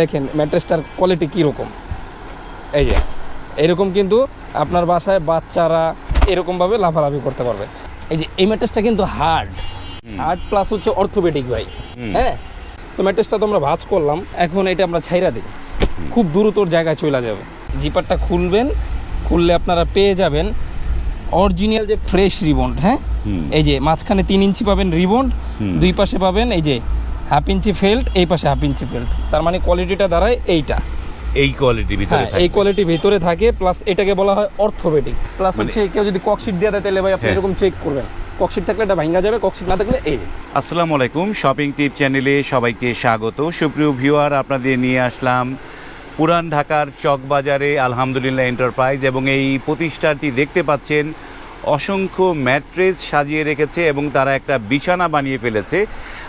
দেখেন ম্যাট্রেসটার কোয়ালিটি কীরকম? এই যে এরকম কিন্তু আপনার বাসায় বাচ্চারা এরকমভাবে লাফালাফি করতে পারবে। এই যে এই ম্যাট্রেসটা কিন্তু হার্ড হার্ড প্লাস হচ্ছে অর্থোপেডিক ভাই। হ্যাঁ? তো ম্যাট্রেসটা তো আমরা ভাজ করলাম এখন এটা আমরা ছাইরা দিই। খুব দ্রুতর জায়গায় চলে যাবে। জিপারটা খুলবেন খুললে আপনারা পেয়ে যাবেন অরিজিনাল যে ফ্রেশ রিবন্ড হ্যাঁ? এই যে মাঝখানে তিন ইঞ্চি পাবেন রিবন্ড দুই পাশে পাবেন এই যে হাফ ইঞ্চি ফেল্ট এই পাশে হাফ ইঞ্চি ফেল্ট তার মানে কোয়ালিটিটা দাঁড়ায় এইটা। এই কোয়ালিটির ভিতরে হ্যাঁ এই কোয়ালিটি ভিতরে থাকে প্লাস এটাকে বলা হয় অর্থোপেডিক প্লাস মানে- হচ্ছে কেউ যদি ককশিট দিয়ে দেয় তাহলে ভাই আপনি হ্যাঁ। এরকম চেক করবেন। ককশিট থাকলে এটা ভাঙা যাবে ককশিট না থাকলে এই। আসসালামু আলাইকুম শপিং টিপ চ্যানেলে সবাইকে স্বাগত। সুপ্রিয় ভিউয়ার আপনাদের নিয়ে আসলাম পুরান ঢাকার চকবাজারে আলহামদুলিল্লাহ এন্টারপ্রাইজ এবং এই প্রতিষ্ঠানটি দেখতে পাচ্ছেন অসংখ্য ম্যাট্রেস সাজিয়ে রেখেছে এবং তারা একটা বিছানা বানিয়ে ফেলেছে।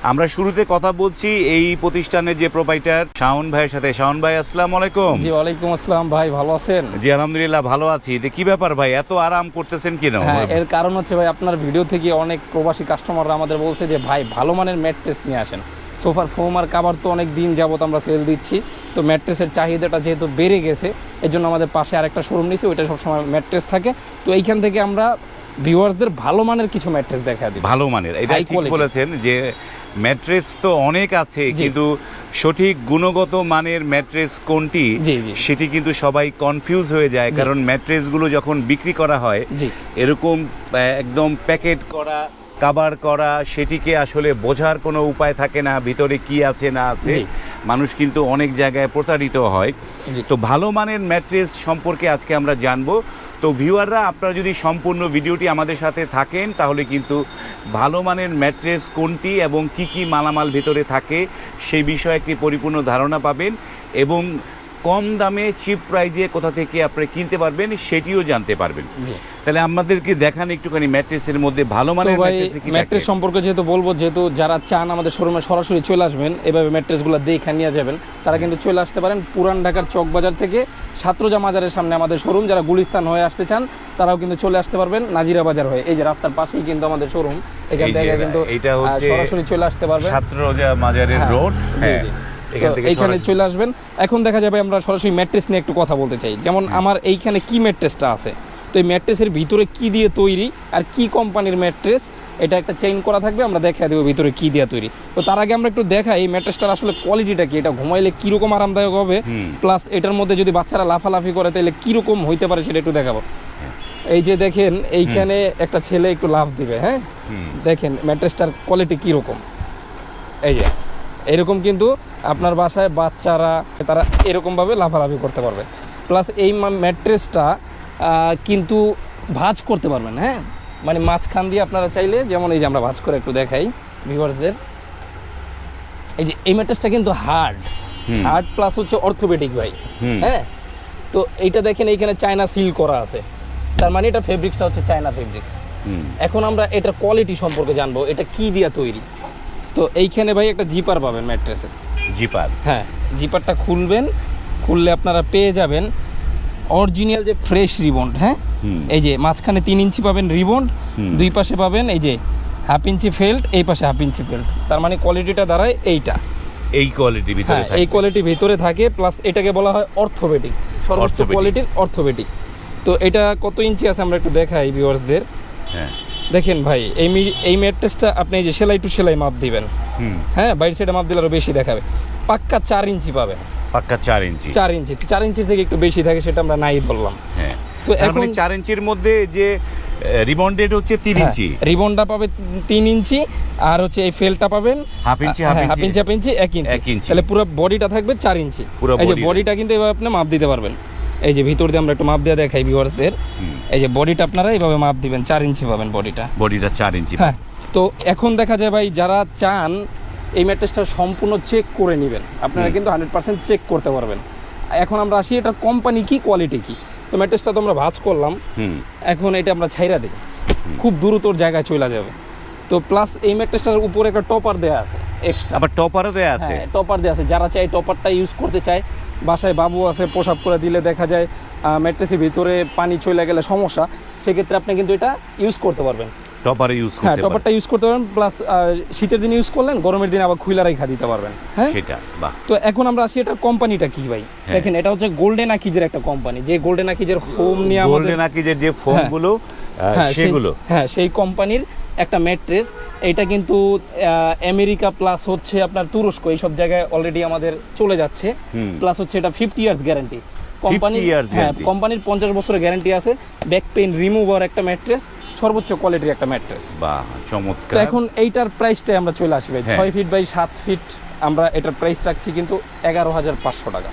আমরা শুরুতে কথা বলছি এই প্রতিষ্ঠানের যে প্রোপাইটার শাওন ভাইয়ের সাথে। শাওন ভাই আসসালামু আলাইকুম। জি ওয়ালাইকুম আসসালাম ভাই ভালো আছেন? জি আলহামদুলিল্লাহ ভালো আছি। যে কি ব্যাপার ভাই? এত আরাম করতেছেন কেন? হ্যাঁ এর কারণ হচ্ছে ভাই আপনার ভিডিও থেকে অনেক প্রবাসী কাস্টমাররা আমাদের বলছে যে ভাই ভালো মানের ম্যাট্রেস নিয়ে আসেন। সোফার ফোম আর কাবার তো অনেক দিন যাবত আমরা সেল দিচ্ছি। তো ম্যাট্রেসের চাহিদাটা যেহেতু বেড়ে গেছে এর জন্য আমাদের পাশে আরেকটা শোরুম নিয়েছি ওইটা সবসময় ম্যাট্রেস থাকে। তো এইখান থেকে আমরা ভিউয়ার্সদের ভালো মানের কিছু ম্যাট্রেস দেখা দিই। ভালো মানের এটা ঠিক বলেছেন যে ম্যাট্রেস তো অনেক আছে কিন্তু সঠিক গুণগত মানের ম্যাট্রেস কোনটি। সেটি কিন্তু সবাই কনফিউজ হয়ে যায় কারণ ম্যাট্রেসগুলো যখন বিক্রি করা হয় এরকম একদম প্যাকেট করা কাবার করা সেটিকে আসলে বোঝার কোনো উপায় থাকে না ভিতরে কি আছে না আছে। মানুষ কিন্তু অনেক জায়গায় প্রতারিত হয়। তো ভালো মানের ম্যাট্রেস সম্পর্কে আজকে আমরা জানব। তো ভিউয়াররা আপনারা যদি সম্পূর্ণ ভিডিওটি আমাদের সাথে থাকেন তাহলে কিন্তু ভালো মানের ম্যাট্রেস কোনটি এবং কি কি মালামাল ভিতরে থাকে সেই বিষয়ে একটি পরিপূর্ণ ধারণা পাবেন এবং কম দামে চিপ প্রাইজে কোথা থেকে আপনি কিনতে পারবেন সেটিও জানতে পারবেন। তাহলে আমাদেরকে দেখান একটুখানি ম্যাট্রেসের মধ্যে ভালো মানের ম্যাট্রেসে সম্পর্কে যেহেতু বলব যেহেতু যারা চান আমাদের শোরুমে সরাসরি চলে আসবেন এভাবে ম্যাট্রেসগুলো দেখে নিয়ে যাবেন তারা কিন্তু চলে আসতে পারেন পুরান ঢাকার চকবাজার থেকে ছাত্রজা মাজারের সামনে আমাদের শোরুম। যারা গুলিস্তান হয়ে আসতে চান তারাও কিন্তু চলে আসতে পারবেন নাজিরা বাজার হয়ে। এই যে রাস্তার পাশেই কিন্তু আমাদের শোরুম এখান থেকে কিন্তু সরাসরি চলে আসতে পারবেন। ছাত্ররাজা মাজারের হ্যাঁ, রোড হ্যাঁ এইখানে চলে আসবেন। এখন দেখা যাবে আমরা সরাসরি ম্যাট্রেস নিয়ে একটু কথা বলতে চাই। যেমন আমার এইখানে কি ম্যাট্রেসটা আছে? তো এই ম্যাট্রেসের ভিতরে কি দিয়ে তৈরি আর কি কোম্পানির ম্যাট্রেস এটা একটা চেইন করা থাকবে আমরা দেখা দেবো ভিতরে কি দিয়ে তৈরি। তো তার আগে আমরা একটু দেখাই এই ম্যাট্রেসটার আসলে কোয়ালিটিটা কি এটা ঘুমাইলে কীরকম আরামদায়ক হবে প্লাস এটার মধ্যে যদি বাচ্চারা লাফালাফি করে তাহলে কীরকম হইতে পারে সেটা একটু দেখাবো। এই যে দেখেন এইখানে একটা ছেলে একটু লাভ দিবে হ্যাঁ? দেখেন ম্যাট্রেসটার কোয়ালিটি কীরকম। এই যে এরকম কিন্তু আপনার বাসায় বাচ্চারা তারা এরকমভাবে লাফালাফি করতে পারবে। প্লাস এই ম্যাট্রেসটা কিন্তু ভাজ করতে পারবেন হ্যাঁ? মানে মাঝখান দিয়ে আপনারা চাইলে যেমন এই যে আমরা ভাঁজ করে একটু দেখাই ভিউয়ার্সদের এই যে এই ম্যাট্রেসটা কিন্তু হার্ড হার্ড প্লাস হচ্ছে অর্থোপেডিক ভাই হ্যাঁ? তো এইটা দেখেন এইখানে চায়না সিল করা আছে। তার মানে এটা ফেব্রিক্সটা হচ্ছে চায়না ফেব্রিক্স এখন আমরা এটার কোয়ালিটি সম্পর্কে জানব এটা কি দিয়া তৈরি? তো এইখানে ভাই একটা জিপার পাবেন ম্যাট্রেসের জিপার হ্যাঁ জিপারটা খুলবেন খুললে আপনারা পেয়ে যাবেন অরিজিনাল যে ফ্রেশ রিবন্ড হ্যাঁ? এই যে মাঝখানে তিন ইঞ্চি পাবেন রিবন্ড দুই পাশে পাবেন এই যে হাফ ইঞ্চি ফেল্ট এই পাশে হাফ ইঞ্চি ফেল্ট তার মানে কোয়ালিটিটা দাঁড়ায় এইটা। এই কোয়ালিটি ভিতরে হ্যাঁ এই। কোয়ালিটি ভিতরে থাকে প্লাস এটাকে বলা হয় অর্থোপেডিক সর্বোচ্চ। কোয়ালিটির অর্থোপেডিক তো এটা কত ইঞ্চি আছে আমরা একটু দেখাই ভিউয়ার্সদের হ্যাঁ। দেখেন ভাই এই এই ম্যাট্রেসটা আপনি এই যে সেলাই টু সেলাই মাপ দিবেন। হুম। হ্যাঁ বাইরের সাইডে মাপ দিলে আরও বেশি দেখাবে। পাক্কা চার ইঞ্চি পাবেন। পাক্কা চার ইঞ্চি। চার ইঞ্চি। চার ইঞ্চির থেকে একটু বেশি থাকে সেটা আমরা নাই ধরলাম। হ্যাঁ। তো তো এখন চার ইঞ্চির মধ্যে যে রিবন্ডেড হচ্ছে তিন হ্যাঁ, ইঞ্চি। রিবনটা পাবে তিন ইঞ্চি আর হচ্ছে এই ফেলটা পাবেন হাফ ইঞ্চি, হ্যাঁ, half half inch. Half inch এক ইঞ্চি। এক ইঞ্চি। তাহলে পুরো বডিটা থাকবে চার ইঞ্চি। পুরো এই যে বডিটা কিন্তু এভাবে আপনি মাপ দিতে পারবেন। এই যে ভিতর দিয়ে আমরা একটু মাপ দিয়ে দেখাই ভিউয়ার্সদের। এই যে বডিটা আপনারা এইভাবে মাপ দিবেন চার ইঞ্চি পাবেন বডিটা বডিটা চার ইঞ্চি হ্যাঁ তো এখন দেখা যায় ভাই যারা চান এই ম্যাট্রেসটা সম্পূর্ণ চেক করে নেবেন। আপনারা কিন্তু হান্ড্রেড পার্সেন্ট চেক করতে পারবেন। এখন আমরা আসি এটার কোম্পানি কি কোয়ালিটি কি? তো ম্যাট্রেসটা তো আমরা ভাজ করলাম। এখন এটা আমরা ছাইরা দিই। খুব দ্রুতর জায়গায় চলে যাবে। তো প্লাস এই ম্যাট্রেসটার উপরে একটা টপার দেওয়া আছে এক্সট্রা আবার টপারও দেওয়া আছে? হ্যাঁ টপার দেওয়া আছে। যারা চায় টপারটা ইউজ করতে চায় বাসায় বাবু আছে প্রসাব করে দিলে দেখা যায় ম্যাট্রেসের ভিতরে পানি চলে গেলে সমস্যা। সেক্ষেত্রে আপনি কিন্তু এটা ইউজ করতে পারবেন। টপারে ইউজ হ্যাঁ করতে পারবে টপারটা ইউজ করতে পারবেন প্লাস শীতের দিনে ইউজ করলেন গরমের দিনে আবার খুইলা রেখা দিতে পারবেন। হ্যাঁ? সেটা বাহ। তো এখন আমরা আসি এটার কোম্পানিটা কি ভাই? হ্যাঁ। দেখেন এটা হচ্ছে গোল্ডেন আকিজের একটা কোম্পানি যে গোল্ডেন আকিজের হোম নিয়ে আমাদের গোল্ডেন আকিজের যে ফোমগুলো হ্যাঁ সেগুলো। হ্যাঁ সেই কোম্পানির একটা ম্যাট্রেস এটা কিন্তু আমেরিকা প্লাস হচ্ছে আপনার তুরস্ক এইসব জায়গায় অলরেডি আমাদের চলে যাচ্ছে। প্লাস হচ্ছে এটা ফিফটি ইয়ার্স গ্যারান্টি কোম্পানি হ্যাঁ কোম্পানির পঞ্চাশ বছরের গ্যারান্টি আছে। ব্যাক পেইন রিমুভার একটা ম্যাট্রেস সর্বোচ্চ কোয়ালিটির একটা ম্যাট্রেস তো চমৎকার। এখন এইটার প্রাইসটাই আমরা চলে আসি ভাই। হ্যাঁ। ছয় ফিট বাই সাত ফিট আমরা এটার প্রাইস রাখছি কিন্তু এগারো হাজার পাঁচশো টাকা।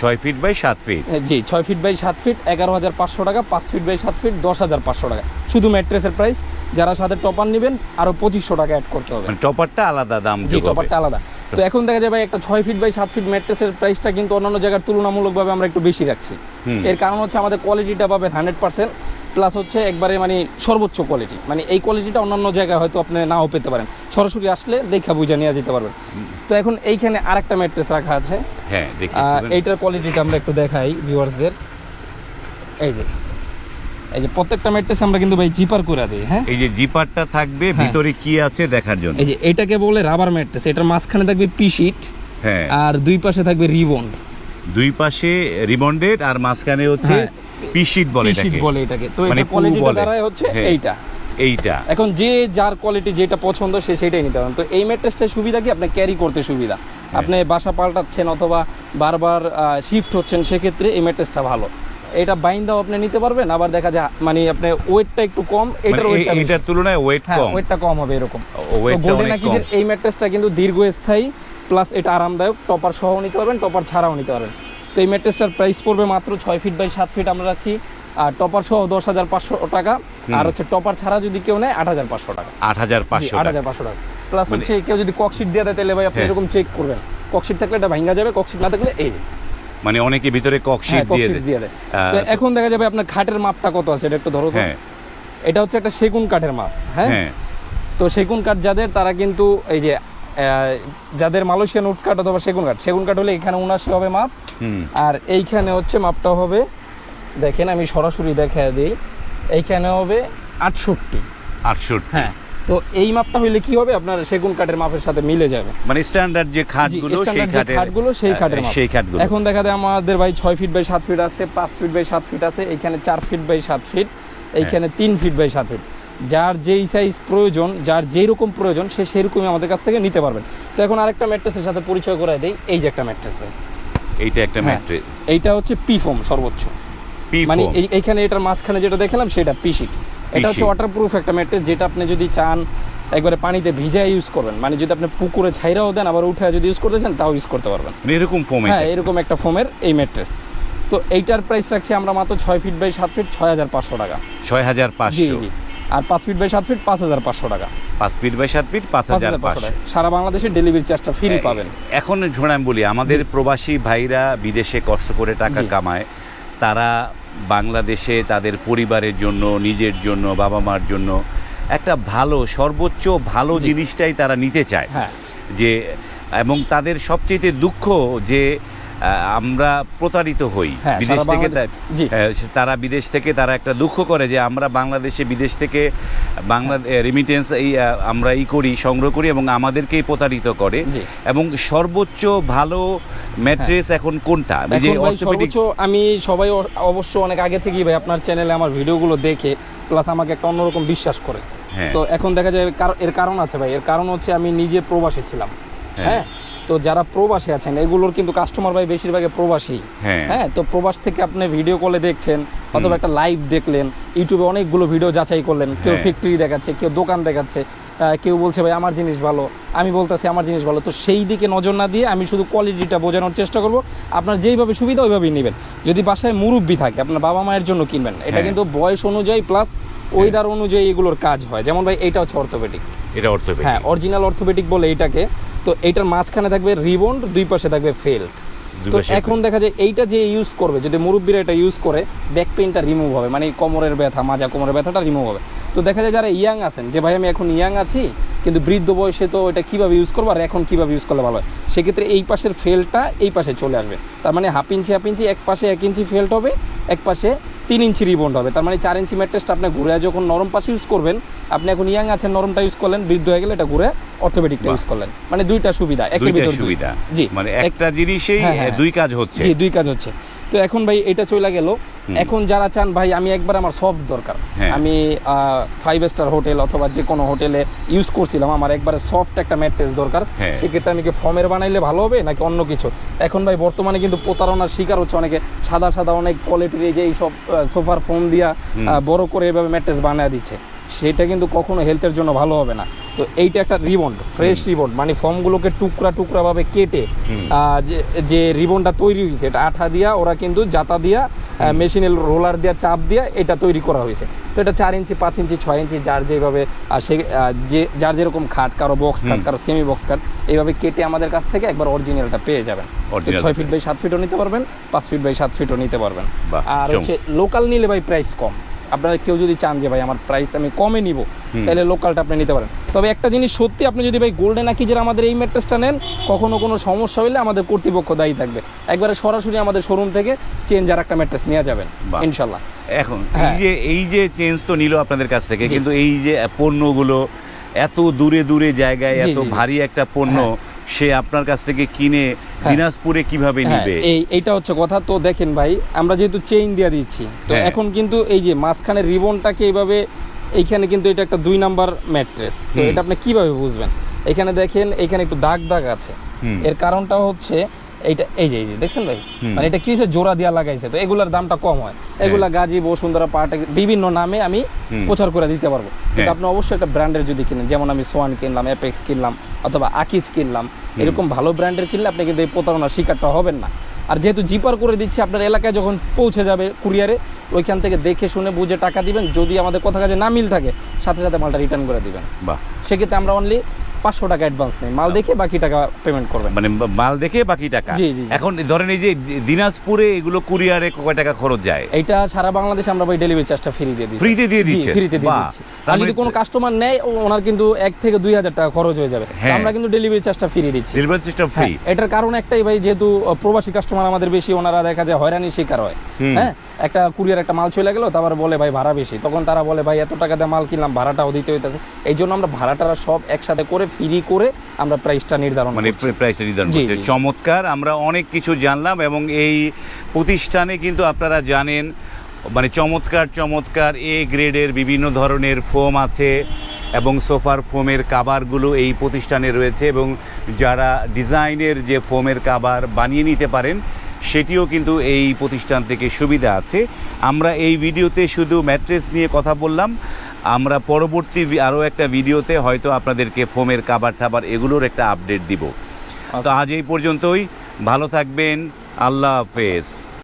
ছয় ফিট বাই সাত ফিট জি ছয় ফিট বাই সাত ফিট এগারো হাজার পাঁচশো টাকা পাঁচ ফিট বাই সাত ফিট দশ হাজার পাঁচশো টাকা। শুধু ম্যাট্রেসের প্রাইস যারা সাথে টপার নেবেন আরও পঁচিশশো টাকা অ্যাড করতে হবে। মানে টপারটা আলাদা দাম জি টপারটা আলাদা। তো এখন দেখা যায় ভাই একটা ছয় ফিট বাই সাত ফিট ম্যাট্রেসের প্রাইসটা কিন্তু অন্যান্য জায়গার তুলনামূলকভাবে আমরা একটু বেশি রাখছি। এর কারণ হচ্ছে আমাদের কোয়ালিটিটা পাবেন হান্ড্রেড পার্সেন্ট প্লাস হচ্ছে একবারে মানে সর্বোচ্চ কোয়ালিটি মানে এই কোয়ালিটিটা অন্যান্য জায়গায় হয়তো আপনি নাও পেতে পারেন। সরাসরি আসলে দেখা বুঝে নিয়ে যেতে পারবেন। তো এখন এইখানে আরেকটা ম্যাট্রেস রাখা আছে। হ্যাঁ। এইটার কোয়ালিটিটা আমরা একটু দেখাই ভিউয়ার্সদের এই যে এই যে প্রত্যেকটা ম্যাট্রেস আমরা কিন্তু ভাই জিপার করে দিই হ্যাঁ? এই যে জিপারটা থাকবে হ্যাঁ। ভিতরে কি আছে দেখার জন্য? এই যে এটাকে বলে রাবার ম্যাট্রেস এটার মাঝখানে থাকবে পিশিট হ্যাঁ। আর দুই পাশে থাকবে দুই পাশে রিবন্ডেড আর মাঝখানে হচ্ছে হ্যাঁ। পিশিট বলে পিশিট এটাকে বলে এটাকে। তো মানে এটা কোয়ালিটিটা বলে। হচ্ছে হ্যাঁ। এইটা। এইটা। এখন যে যার কোয়ালিটি যেটা পছন্দ সে সেটাই নিতে পারেন তো এই ম্যাট্রেসটা সুবিধা কি? আপনি ক্যারি করতে সুবিধা। হ্যাঁ। আপনি বাসা পাল্টাচ্ছেন অথবা বারবার শিফট হচ্ছেন সেক্ষেত্রে এই ম্যাট্রেসটা ভালো। এটা বাইন্দাও আপনি নিতে পারবেন আবার দেখা যায় মানে আপনি ওয়েটটা একটু কম মানে এটার ওয়েটটা এইটার তুলনায় ওয়েট হ্যাঁ কম। ওয়েটটা কম হবে এরকম। ওয়েটটা গোল্ডেন আকিজের এই ম্যাট্রেসটা কিন্তু দীর্ঘস্থায়ী প্লাস এটা আরামদায়ক টপার সহ নিতে পারবেন টপার ছাড়াও নিতে পারবেন। তো এই ম্যাট্রেসটার প্রাইস পড়বে মাত্র ছয় ফিট বাই সাত ফিট আমরা রাখছি আর টপার সহ দশ হাজার পাঁচশো টাকা আর হচ্ছে টপার ছাড়া যদি কেউ নেয় আট হাজার পাঁচশো টাকা। আট হাজার পাঁচশো আট টাকা। হাজার পাঁচশো টাকা। প্লাস মানে- হচ্ছে কেউ যদি ককশিট দিয়ে দেয় তাহলে ভাই আপনি হ্যাঁ। এরকম চেক করবেন। ককশিট থাকলে এটা ভাঙ্গা যাবে ককশিট না থাকলে এই মানে অনেকে ভিতরে হ্যাঁ ককশিট দিয়ে দেয়। দিয়ে এখন দেখা যাবে আপনার খাটের মাপটা কত আছে? এটা একটু ধরো হ্যাঁ। এটা হচ্ছে একটা সেগুন কাঠের মাপ হ্যাঁ? হ্যাঁ। তো সেগুন কাঠ যাদের তারা কিন্তু এই যে যাদের মালয়েশিয়ান উড কাঠ অথবা সেগুন কাঠ সেগুন কাঠ হলে এখানে উনাশি হবে মাপ। আর এইখানে হচ্ছে মাপটা হবে দেখেন আমি সরাসরি দেখা দিই এইখানে হবে আটষট্টি। আটষট্টি। হ্যাঁ। তো এই মাপটা হইলে কি হবে? আপনার সেগুন কাঠের মাপের সাথে মিলে যাবে। মানে স্ট্যান্ডার্ড যে খাটগুলো সেই খাটগুলো সেই খাটের মাপ। সেই খাটগুলো। এখন দেখা যায় আমাদের ভাই ছয় ফিট বাই সাত ফিট আছে পাঁচ ফিট বাই সাত ফিট আছে এইখানে চার ফিট বাই সাত ফিট এইখানে তিন ফিট বাই সাত ফিট যার যেই সাইজ প্রয়োজন যার যেই রকম প্রয়োজন সে সেরকমই আমাদের কাছ থেকে নিতে পারবেন তো এখন আরেকটা ম্যাট্রেসের সাথে পরিচয় করাই দেই। এই যে একটা ম্যাট্রেস ভাই। এইটা একটা হ্যাঁ। ম্যাট্রেস এইটা হচ্ছে পি ফোম সর্বোচ্চ। মানে এই- এইখানে এটার মাঝখানে যেটা দেখলাম সেটা পিশিট এটা হচ্ছে ওয়াটারপ্রুফ একটা ম্যাট্রেস যেটা আপনি যদি চান একবারে পানিতে ভিজায় ইউজ করবেন। মানে যদি আপনি পুকুরে ছাইরাও দেন আবার উঠে যদি ইউজ করতে চান তাও ইউজ করতে পারবেন। মানে এরকম ফোম হ্যাঁ এরকম একটা ফোমের এই ম্যাট্রেস তো এইটার প্রাইস রাখছি আমরা মাত্র ছয় ফিট বাই সাত ফিট ছয় হাজার পাঁচশো টাকা। ছয় হাজার পাঁচশো। জি আর পাঁচ ফিট বাই সাত ফিট পাঁচ হাজার পাঁচশো টাকা। পাঁচ ফিট বাই সাত ফিট পাঁচ হাজার পাঁচশো সারা বাংলাদেশে ডেলিভারি চার্জটা ফ্রি পাবেন। এখন ঝোড়া বলি আমাদের প্রবাসী ভাইরা বিদেশে কষ্ট করে টাকা কামায় তারা বাংলাদেশে তাদের পরিবারের জন্য নিজের জন্য বাবা মার জন্য একটা ভালো সর্বোচ্চ ভালো জিনিসটাই তারা নিতে চায়। হ্যাঁ। যে এবং তাদের সবচেয়ে দুঃখ যে আমরা প্রতারিত হই হ্যাঁ, বিদেশ থেকে তারা বিদেশ থেকে তারা একটা দুঃখ করে যে আমরা বাংলাদেশে বিদেশ থেকে বাংলা রেমিটেন্স এই আমরা ই করি সংগ্রহ করি এবং আমাদেরকেই প্রতারিত করে। এবং সর্বোচ্চ ভালো ম্যাট্রেস এখন কোনটা? সর্বোচ্চ আমি সবাই অবশ্য অনেক আগে থেকেই ভাই আপনার চ্যানেলে আমার ভিডিওগুলো দেখে প্লাস আমাকে একটা অন্যরকম বিশ্বাস করে। হ্যাঁ। তো এখন দেখা যায় এর কারণ আছে ভাই। এর কারণ হচ্ছে আমি নিজে প্রবাসী ছিলাম। হ্যাঁ। হ্যাঁ তো যারা প্রবাসী আছেন এগুলোর কিন্তু কাস্টমার ভাই বেশিরভাগই প্রবাসী। হ্যাঁ। হ্যাঁ তো প্রবাস থেকে আপনি ভিডিও কলে দেখছেন অথবা একটা লাইভ দেখলেন ইউটিউবে অনেকগুলো ভিডিও যাচাই করলেন কেউ হ্যাঁ। ফ্যাক্টরি দেখাচ্ছে কেউ দোকান দেখাচ্ছে কেউ বলছে ভাই আমার জিনিস ভালো আমি বলতেছি আমার জিনিস ভালো। তো সেই দিকে নজর না দিয়ে আমি শুধু কোয়ালিটিটা বোঝানোর চেষ্টা করব। আপনার যেইভাবে সুবিধা ওইভাবেই নেবেন। যদি বাসায় মুরব্বি থাকে আপনার বাবা মায়ের জন্য কিনবেন এটা হ্যাঁ। কিন্তু বয়স অনুযায়ী প্লাস ওয়েদার অনুযায়ী এগুলোর কাজ হয়। যেমন ভাই এটা হচ্ছে অর্থোপেডিক এটা অর্থোপেডিক হ্যাঁ অরিজিনাল অর্থোপেডিক বলে এইটাকে তো এইটার মাঝখানে থাকবে রিবন্ড দুই পাশে থাকবে ফেল্ট। তো এখন দেখা যায় এইটা যে ইউজ করবে যদি মুরব্বীরা এটা ইউজ করে ব্যাক পেইনটা রিমুভ হবে মানে কোমরের ব্যথা মাজা কোমরের ব্যথাটা রিমুভ হবে। তো দেখা যায় যারা ইয়াং আছেন যে ভাই আমি এখন ইয়াং আছি কিন্তু বৃদ্ধ বয়সে তো এটা কীভাবে ইউজ করব আর এখন কীভাবে ইউজ করলে ভালো হয়? সেক্ষেত্রে এই পাশের ফেলটা এই পাশে চলে আসবে। তার মানে হাফ ইঞ্চি হাফ ইঞ্চি এক পাশে এক ইঞ্চি ফেল্ট হবে এক পাশে তিন ইঞ্চি রিবন্ড হবে। তার মানে চার ইঞ্চি ম্যাট্রেসটা আপনি ঘুরে যখন নরম পাশে ইউজ করবেন আপনি এখন ইয়াং আছেন নরমটা ইউজ করলেন বৃদ্ধ হয়ে গেলে এটা ঘুরে অর্থোপেডিকটা ইউজ করলেন। মানে দুইটা সুবিধা একের ভিতর সুবিধা। জি। মানে একটা জিনিসেই হ্যাঁ, হ্যাঁ। দুই কাজ হচ্ছে। জি দুই কাজ হচ্ছে। তো এখন ভাই এটা চলে গেল। এখন যারা চান ভাই আমি একবার আমার সফট দরকার। হ্যাঁ। আমি ফাইভ স্টার হোটেল অথবা যে কোনো হোটেলে ইউজ করছিলাম আমার একবারে সফট একটা ম্যাট্রেস দরকার। সেক্ষেত্রে আমি কি ফর্মের বানাইলে ভালো হবে নাকি অন্য কিছু? এখন ভাই বর্তমানে কিন্তু প্রতারণার শিকার হচ্ছে অনেকে। সাদা সাদা অনেক কোয়ালিটির এই যে এইসব সোফার ফোম দিয়া বড় করে এভাবে ম্যাট্রেস বানিয়ে দিচ্ছে। সেটা কিন্তু কখনো হেলথের জন্য ভালো হবে না। তো এইটা একটা রিবন্ড ফ্রেশ রিবন্ড মানে ফর্মগুলোকে টুকরা টুকরা ভাবে কেটে যে রিবনটা তৈরি হয়েছে এটা আঠা দিয়া ওরা কিন্তু জাতা দিয়া মেশিনের রোলার দিয়া চাপ দিয়া এটা তৈরি করা হয়েছে। তো এটা চার ইঞ্চি পাঁচ ইঞ্চি ছয় ইঞ্চি যার যেভাবে সে যে যার যেরকম খাট কারও বক্স খাট কারও সেমি বক্স খাট এইভাবে কেটে আমাদের কাছ থেকে একবার অরিজিনালটা পেয়ে যাবেন। ছয় ফিট বাই সাত ফিটও নিতে পারবেন পাঁচ ফিট বাই সাত ফিটও নিতে পারবেন। আর হচ্ছে লোকাল নিলে ভাই প্রাইস কম। আপনারা কেউ যদি চান যে ভাই আমার প্রাইস আমি কমে নিব তাহলে লোকালটা আপনি নিতে পারেন তবে একটা জিনিস সত্যি আপনি যদি ভাই গোল্ডেন আকিজের আমাদের এই ম্যাট্রেসটা নেন কখনো কোনো সমস্যা হলে আমাদের কর্তৃপক্ষ দায়ী থাকবে একবারে সরাসরি আমাদের শোরুম থেকে চেঞ্জ আর একটা ম্যাট্রেস নেওয়া যাবেন। ইনশাল্লাহ এখন এই হ্যাঁ। যে এই যে চেঞ্জ তো নিল আপনাদের কাছ থেকে কিন্তু এই যে পণ্যগুলো এত দূরে দূরে জায়গায় এত। ভারী একটা পণ্য সে আপনার কাছ থেকে কিনে দিনাজপুরে কীভাবে নেবে নিবে? এই এটা হচ্ছে কথা। তো দেখেন ভাই আমরা যেহেতু চেইন দিয়ে দিচ্ছি তো হ্যাঁ। এখন কিন্তু এই যে মাঝখানে রিবনটাকে এইভাবে এইখানে কিন্তু এটা একটা দুই নাম্বার ম্যাট্রেস। তো এটা আপনি কীভাবে বুঝবেন? এখানে দেখেন এখানে একটু দাগ দাগ আছে। এর কারণটা হচ্ছে এইটা এই যে এই যে দেখছেন ভাই? মানে এটা কি হয়েছে জোড়া দিয়া লাগাইছে। তো এগুলার দামটা কম হয়। এগুলা গাজী বসুন্ধরা বিভিন্ন নামে আমি প্রচার করে দিতে পারব। কিন্তু হ্যাঁ। আপনি অবশ্যই একটা ব্র্যান্ডের যদি কিনেন যেমন আমি সোয়ান কিনলাম অ্যাপেক্স কিনলাম অথবা আকিজ কিনলাম এরকম ভালো ব্র্যান্ডের কিনলে আপনি কিন্তু এই প্রতারণার শিকারটা হবেন না। আর যেহেতু জিপার করে দিচ্ছি আপনার এলাকায় যখন পৌঁছে যাবে কুরিয়ারে ওইখান থেকে দেখে শুনে বুঝে টাকা দিবেন যদি আমাদের কথা কাজে না মিল থাকে সাথে সাথে মালটা রিটার্ন করে দিবেন। সেক্ষেত্রে আমরা অনলি পাঁচশো টাকা অ্যাডভান্স নেই। মাল দেখে বাকি টাকা পেমেন্ট করবেন। মানে মাল দেখে বাকি টাকা? জি, জি। এখন ধরেন এই যে দিনাজপুরে এগুলো কুরিয়ারে কয় টাকা খরচ যায়? এইটা সারা বাংলাদেশে আমরা ভাই ডেলিভারি চার্জটা ফ্রি দিয়ে দিচ্ছি। Free তে দিয়ে দিচ্ছেন? ফ্রিতে দিয়ে দিচ্ছি। আর যদি কোনো কাস্টমার নেয় ওনার কিন্তু এক থেকে দুই হাজার টাকা খরচ হয়ে যাবে। হ্যাঁ। আমরা কিন্তু ডেলিভারি চার্জটা ফ্রি দিচ্ছি। ডেলিভারি সিস্টেম ফ্রি এটার কারণ একটাই ভাই যেহেতু প্রবাসী কাস্টমার আমাদের বেশি ওনারা দেখা যায় হয়রানির শিকার হয়। হ্যাঁ? একটা কুরিয়ার একটা মাল চলে গেলো তারপর বলে ভাই ভাড়া বেশি। তখন তারা বলে ভাই এত টাকা দিয়ে মাল কিনলাম ভাড়াটাও দিতে হইতেছে। এই জন্য আমরা ভাড়াটারা সব একসাথে করে ফ্রি করে আমরা প্রাইসটা নির্ধারণ মানে প্রাইসটা নির্ধারণ করছে। চমৎকার আমরা অনেক কিছু জানলাম এবং এই প্রতিষ্ঠানে কিন্তু আপনারা জানেন মানে চমৎকার চমৎকার এ গ্রেডের বিভিন্ন ধরনের ফোম আছে এবং সোফার ফোমের কাভারগুলো এই প্রতিষ্ঠানে রয়েছে এবং যারা ডিজাইনের যে ফোমের কাভার বানিয়ে নিতে পারেন সেটিও কিন্তু এই প্রতিষ্ঠান থেকে সুবিধা আছে। আমরা এই ভিডিওতে শুধু ম্যাট্রেস নিয়ে কথা বললাম। আমরা পরবর্তী আরও একটা ভিডিওতে হয়তো আপনাদেরকে ফোমের কাবার টাবার এগুলোর একটা আপডেট দিব। তো আজ এই পর্যন্তই। ভালো থাকবেন। আল্লাহ হাফেজ।